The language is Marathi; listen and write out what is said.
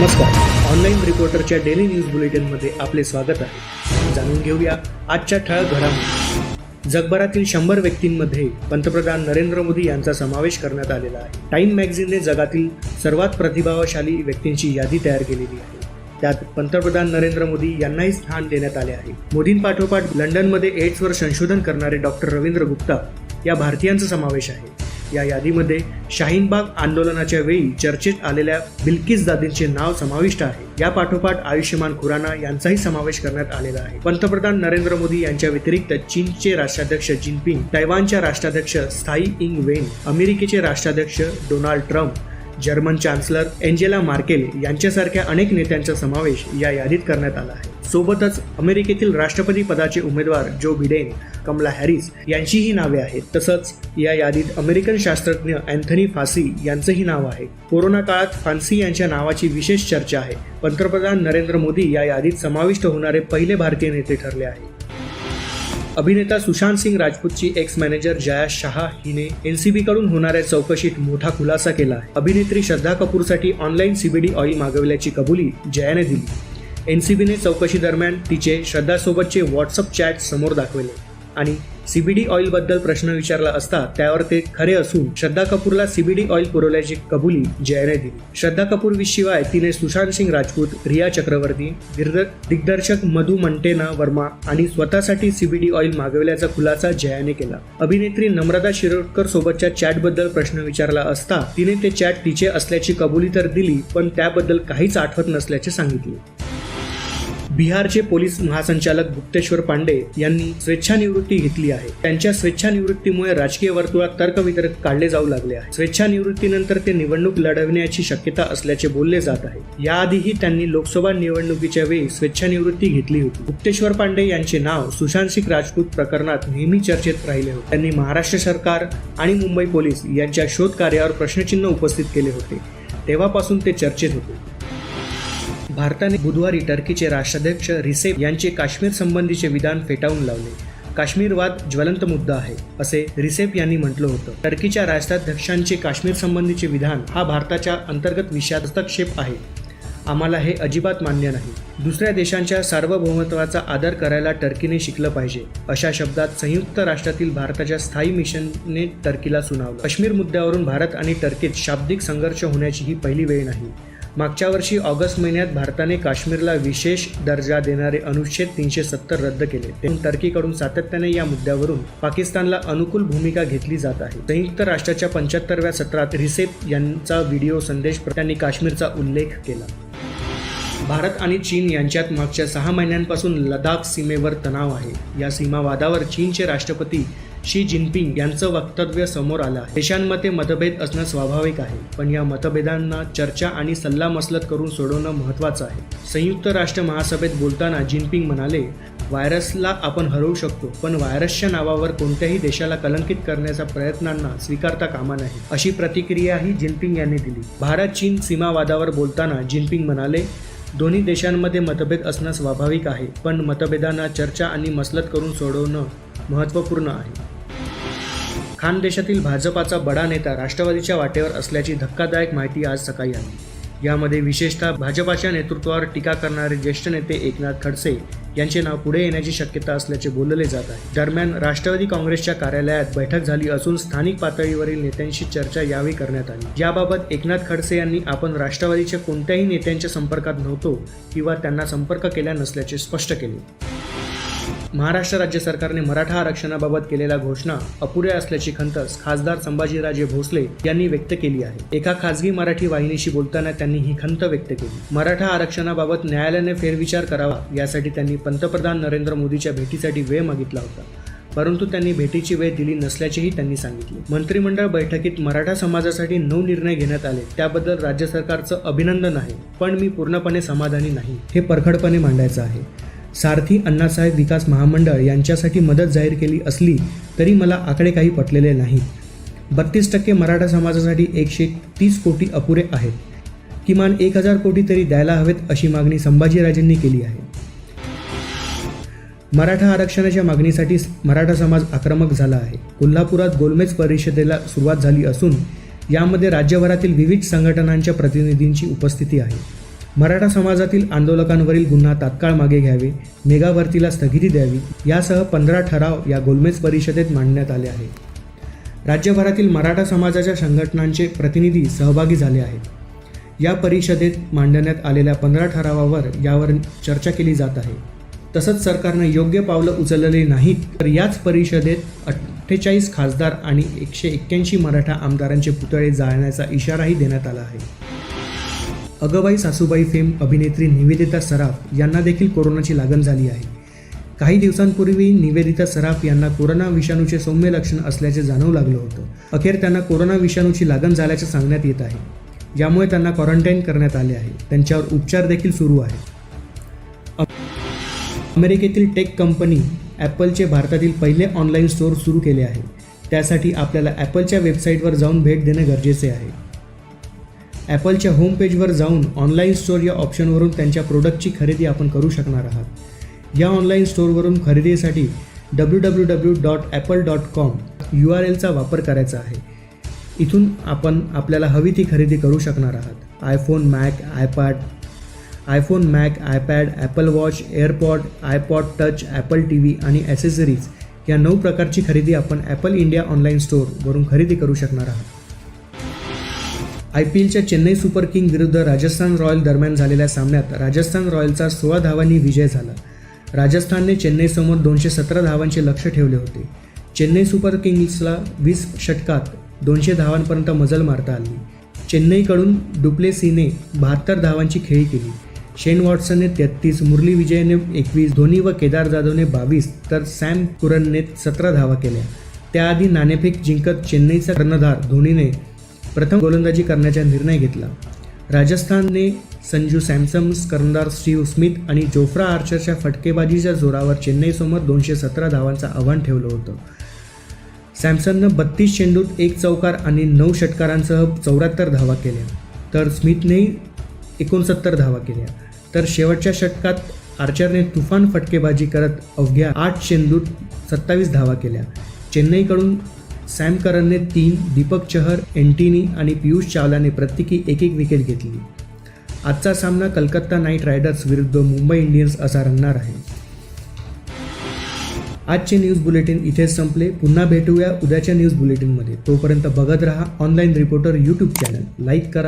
नमस्कार. ऑनलाईन रिपोर्टरच्या डेली न्यूज बुलेटिनमध्ये आपले स्वागत आहे. जाणून घेऊया आजच्या ठळक घडामोडी. जगभरातील शंभर व्यक्तींमध्ये पंतप्रधान नरेंद्र मोदी यांचा समावेश करण्यात आलेला आहे. टाईम मॅगझिनने जगातील सर्वात प्रतिभावशाली व्यक्तींची यादी तयार केलेली आहे. त्यात पंतप्रधान नरेंद्र मोदी यांनाही स्थान देण्यात आले आहे. मोदींपाठोपाठ लंडनमध्ये एड्सवर संशोधन करणारे डॉक्टर रवींद्र गुप्ता या भारतीयांचा समावेश आहे. या यादीमध्ये शाहीनबाग आंदोलनाच्या वेळी चर्चेत आलेल्या बिल्किस दादींचे नाव समाविष्ट आहे. या पाठोपाठ आयुष्यमान खुराना यांचाही समावेश करण्यात आलेला आहे. पंतप्रधान नरेंद्र मोदी यांच्या व्यतिरिक्त चीनचे राष्ट्राध्यक्ष जिनपिंग तैवानच्या राष्ट्राध्यक्ष स्थाई इंग वेन अमेरिकेचे राष्ट्राध्यक्ष Donald Trump German chancellor Angela Merkel यांच्यासारख्या अनेक नेत्यांचा समावेश या यादीत करण्यात आला आहे. सोबतच अमेरिकेतील राष्ट्रपती पदाचे उमेदवार जो बिडेन कमला हॅरिस यांचीही नावे आहेत. तसंच या यादीत अमेरिकन शास्त्रज्ञ अँथनी फासी यांचंही नाव आहे. कोरोना काळात फान्सी यांच्या नावाची विशेष चर्चा आहे. पंतप्रधान नरेंद्र मोदी या यादीत समाविष्ट होणारे पहिले भारतीय नेते ठरले आहे अभिनेता सुशांत सिंग राजपूतची एक्स मॅनेजर जया शहा हिने एनसीबी कडून होणाऱ्या चौकशीत मोठा खुलासा केला अभिनेत्री श्रद्धा कपूरसाठी ऑनलाईन सीबीडी ऑइल मागवल्याची कबुली जयाने दिली. एनसीबीने चौकशी दरम्यान तिचे श्रद्धासोबतचे व्हॉट्सअप चॅट समोर दाखवले. आणि सीबीडी ऑइलबद्दल प्रश्न विचारला असता त्यावर ते खरे असून श्रद्धा कपूरला सीबीडी ऑइल पुरवल्याची कबुली जयाने दिली. श्रद्धा कपूर शिवाय तिने सुशांत सिंग राजपूत रिया चक्रवर्ती दिग्दर्शक मधु मंटेना वर्मा आणि स्वतःसाठी सीबीडी ऑइल मागवल्याचा खुलासा जयाने केला. अभिनेत्री नम्रता शिरोडकर सोबतच्या चॅटबद्दल प्रश्न विचारला असता तिने ते चॅट तिचे असल्याची कबुली तर दिली पण त्याबद्दल काहीच आठवत नसल्याचे सांगितले. बिहारचे पोलीस महासंचालक गुप्तेश्वर पांडे यांनी स्वेच्छानिवृत्ती घेतली आहे. त्यांच्या स्वेच्छानिवृत्तीमुळे राजकीय वर्तुळात तर्कवितर्क काढले जाऊ लागले आहे. स्वेच्छानिवृत्तीनंतर ते निवडणूक लढवण्याची शक्यता असल्याचे बोलले जात आहे. याआधीही त्यांनी लोकसभा निवडणुकीच्या वेळी स्वेच्छानिवृत्ती घेतली होती. गुप्तेश्वर पांडे यांचे नाव सुशांत सिंग राजपूत प्रकरणात नेहमी चर्चेत राहिले होते. त्यांनी महाराष्ट्र सरकार आणि मुंबई पोलीस यांच्या शोध कार्यावर प्रश्नचिन्ह उपस्थित केले होते. तेव्हापासून ते चर्चेत होते. भारताने बुधवारी टर्कीचे राष्ट्राध्यक्ष रिसेप यांचे काश्मीर संबंधीचे विधान फेटाळून लावले. काश्मीरवाद ज्वलंत मुद्दा आहे असे रिसेप यांनी म्हटलं होतं. टर्कीच्या राष्ट्राध्यक्षांचे काश्मीर संबंधीचे विधान हा भारताच्या अंतर्गत विषयात हस्तक्षेप आहे. आम्हाला हे अजिबात मान्य नाही. दुसऱ्या देशांच्या सार्वभौमत्वाचा आदर करायला टर्कीने शिकलं पाहिजे अशा शब्दात संयुक्त राष्ट्रातील भारताच्या स्थायी मिशनने टर्कीला सुनावलं. काश्मीर मुद्द्यावरून भारत आणि टर्कीत शाब्दिक संघर्ष होण्याची ही पहिली वेळ नाही. मागच्या वर्षी ऑगस्ट महिन्यात भारताने काश्मीरला विशेष दर्जा देणारे अनुच्छेद तीनशे सत्तर रद्द केले. तेव्हा टर्कीकडून सातत्याने या मुद्द्यावरून पाकिस्तानला अनुकूल भूमिका घेतली जात आहे. संयुक्त राष्ट्राच्या पंच्याहत्तरव्या सत्रात रिसेप यांचा व्हिडिओ संदेश त्यांनी काश्मीरचा उल्लेख केला. भारत आणि चीन यांच्यात मागच्या सहा महिन्यांपासून लडाख सीमेवर तणाव आहे. या सीमावादावर चीनचे राष्ट्रपती शी जिनपिंग यांचं वक्तव्य समोर आलं. आहे देशांमध्ये मतभेद असणं स्वाभाविक आहे पण या मतभेदांना चर्चा आणि सल्लामसलत करून सोडवणं महत्त्वाचं आहे. संयुक्त राष्ट्र महासभेत बोलताना जिनपिंग म्हणाले व्हायरसला आपण हरवू शकतो पण व्हायरसच्या नावावर कोणत्याही देशाला कलंकित करण्याच्या प्रयत्नांना स्वीकारता कामा नाही अशी प्रतिक्रियाही जिनपिंग यांनी दिली. भारत चीन सीमावादावर बोलताना जिनपिंग म्हणाले दोन्ही देशांमध्ये मतभेद असणं स्वाभाविक आहे पण मतभेदांना चर्चा आणि मसलत करून सोडवणं महत्त्वपूर्ण आहे. खानदेशातील भाजपाचा बडा नेता राष्ट्रवादीच्या वाटेवर असल्याची धक्कादायक माहिती आज सकाळी आली. यामध्ये विशेषतः भाजपाच्या नेतृत्वावर टीका करणारे ज्येष्ठ नेते एकनाथ खडसे यांचे नाव पुढे येण्याची शक्यता असल्याचे बोलले जात आहे. दरम्यान राष्ट्रवादी काँग्रेसच्या कार्यालयात बैठक झाली असून स्थानिक पातळीवरील नेत्यांशी चर्चा यावेळी करण्यात आली. याबाबत एकनाथ खडसे यांनी आपण राष्ट्रवादीच्या कोणत्याही नेत्यांच्या संपर्कात नव्हतो किंवा त्यांना संपर्क केला नसल्याचे स्पष्ट केले. महाराष्ट्र राज्य सरकारने मराठा आरक्षणाबाबत केलेल्या घोषणा अपुऱ्या असल्याची खंत खासदार संभाजीराजे भोसले यांनी व्यक्त केली आहे. एका खासगी मराठी वाहिनीशी बोलताना त्यांनी ही खंत व्यक्त केली. मराठा आरक्षणाबाबत न्यायालयाने फेरविचार करावा यासाठी त्यांनी पंतप्रधान नरेंद्र मोदीच्या भेटीसाठी वेळ मागितला होता. परंतु त्यांनी भेटीची वेळ दिली नसल्याचेही त्यांनी सांगितले. मंत्रिमंडळ बैठकीत मराठा समाजासाठी नऊ निर्णय घेण्यात आले. त्याबद्दल राज्य सरकारचं अभिनंदन आहे. पण मी पूर्णपणे समाधानी नाही. हे परखडपणे मांडायचं आहे. सारथी अण्णासाहेब विकास महामंडळ यांच्यासाठी मदत जाहीर केली असली तरी मला आकडे काही पटलेले नाहीत बत्तीस टक्के मराठा समाजासाठी एकशे तीस कोटी अपुरे आहेत. किमान एक हजार कोटी तरी द्यायला हवेत अशी मागणी संभाजीराजेंनी केली आहे. मराठा आरक्षणाच्या मागणीसाठी मराठा समाज आक्रमक झाला आहे. कोल्हापुरात गोलमेज परिषदेला सुरुवात झाली असून यामध्ये राज्यभरातील विविध संघटनांच्या प्रतिनिधींची उपस्थिती आहे. मराठा समाजातील आंदोलकांवरील गुन्हा तात्काळ मागे घ्यावे मेगा भरतीला स्थगिती द्यावी यासह पंधरा ठराव या गोलमेज परिषदेत मांडण्यात आले आहे राज्यभरातील मराठा समाजाच्या संघटनांचे प्रतिनिधी सहभागी झाले आहेत. या परिषदेत मांडण्यात आलेल्या पंधरा ठरावावर यावर चर्चा केली जात आहे. तसंच सरकारनं योग्य पावलं उचललेली नाहीत तर याच परिषदेत अठ्ठेचाळीस खासदार आणि एकशे एक्क्याऐंशी मराठा आमदारांचे पुतळे जाळण्याचा इशाराही देण्यात आला आहे. अगबाई सासूबाई फेम अभिनेत्री निवेदिता सराफ यांना देखील कोरोनाची लागण झाली आहे. काही दिवसांपूर्वी निवेदिता सराफ यांना कोरोना विषाणूचे सौम्य लक्षण असल्याचे जाणवू लागलं होतं. अखेर त्यांना कोरोना विषाणूची लागण झाल्याचे सांगण्यात येत आहे. यामुळे त्यांना क्वारंटाईन करण्यात आले आहे. त्यांच्यावर उपचार देखील सुरू आहे अमेरिकेतील टेक कंपनी ॲपलचे भारतातील पहिले ऑनलाईन स्टोअर सुरू केले आहे. त्यासाठी आपल्याला ॲपलच्या वेबसाईटवर जाऊन भेट देणे गरजेचे आहे. ॲपलच्या होमपेजवर जाऊन ऑनलाईन स्टोअर या ऑप्शनवरून त्यांच्या प्रोडक्टची खरेदी आपण करू शकणार आहात. या ऑनलाईन स्टोअरवरून खरेदीसाठी W W W dot Apple dot com U R एलचा वापर करायचा आहे. इथून आपण आपल्याला हवी ती खरेदी करू शकणार आहात. IPhone Mac iPad iPhone Mac iPad Apple watch AirPod iPod touch Apple T V आणि ॲसेसरीज या नऊ प्रकारची खरेदी आपण ॲपल इंडिया ऑनलाईन स्टोअरवरून खरेदी करू शकणार आहात. आय पी एलच्या चेन्नई सुपर किंग विरुद्ध राजस्थान रॉयल दरम्यान झालेल्या सामन्यात राजस्थान रॉयलचा सोळा धावांनी विजय झाला. राजस्थानने चेन्नईसमोर दोनशे सतरा धावांचे लक्ष ठेवले होते. चेन्नई सुपर किंग्सला वीस षटकात दोनशे धावांपर्यंत मजल मारता आली. चेन्नईकडून डुप्लेसीने बहात्तर धावांची खेळी केली. शेन वॉटसनने तेहत्तीस मुरली विजयने एकवीस धोनी व केदार जाधवने बावीस तर सॅम कुरनने सतरा धावा केल्या. त्याआधी नाणेफेक जिंकत चेन्नईचा कर्णधार धोनीने प्रथम गोलंदाजी करण्याचा निर्णय घेतला. राजस्थानने संजू सॅमसन कर्णधार स्टीव्ह स्मिथ आणि जोफ्रा आर्चरच्या फटकेबाजीच्या जोरावर चेन्नईसमोर दोनशे सतरा धावांचं आव्हान ठेवलं होतं. सॅमसननं बत्तीस चेंडूत एक चौकार आणि नऊ षटकारांसह चौऱ्याहत्तर धावा केल्या. तर स्मिथनेही एकोणसत्तर धावा केल्या. तर शेवटच्या षटकात आर्चरने तुफान फटकेबाजी करत अवघ्या आठ चेंडूत सत्तावीस धावा केल्या. चेन्नईकडून सॅम करनने तीन दीपक चहर एंटिनी आणि पियुष चावलाने प्रत्येकी एक एक विकेट घेतली. आजचा सामना कलकत्ता नाईट रायडर्स विरुद्ध मुंबई इंडियन्स असा रंगणार आहे. आजचे न्यूज बुलेटिन इथेच संपले. पुन्हा भेटूया उद्याच्या न्यूज बुलेटिनमध्ये. तोपर्यंत बघत रहा online reporter YouTube channel like करा.